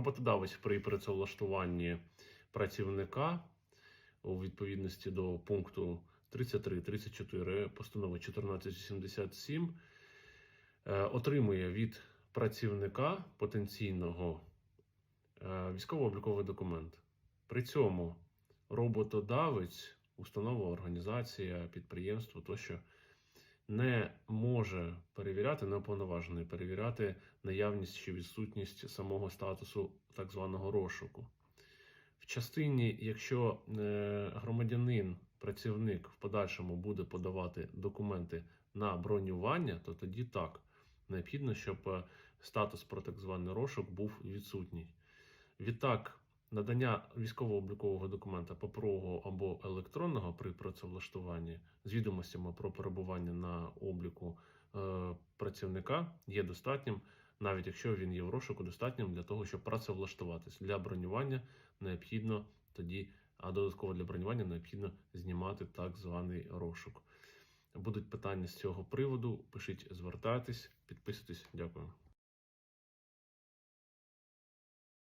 Роботодавець при працевлаштуванні працівника у відповідності до пункту 33 34 постанови 1487 е, отримує від працівника потенційного е, військово-обліковий документ. При цьому роботодавець, установа, організація, підприємство тощо не може перевіряти, не уповноважений перевіряти наявність чи відсутність самого статусу так званого розшуку. В частині, якщо е, громадянин, працівник в подальшому буде подавати документи на бронювання, то тоді так. Необхідно, щоб е, статус про так званий розшук був відсутній. Відтак, надання військово-облікового документа паперового або електронного при працевлаштуванні з відомостями про перебування на обліку е, працівника є достатнім, навіть якщо він є в розшуку, достатнім для того, щоб працевлаштуватись. Для бронювання необхідно тоді, а додатково для бронювання необхідно знімати так званий розшук. Будуть питання з цього приводу. Пишіть, звертайтесь, підписуйтесь. Дякую.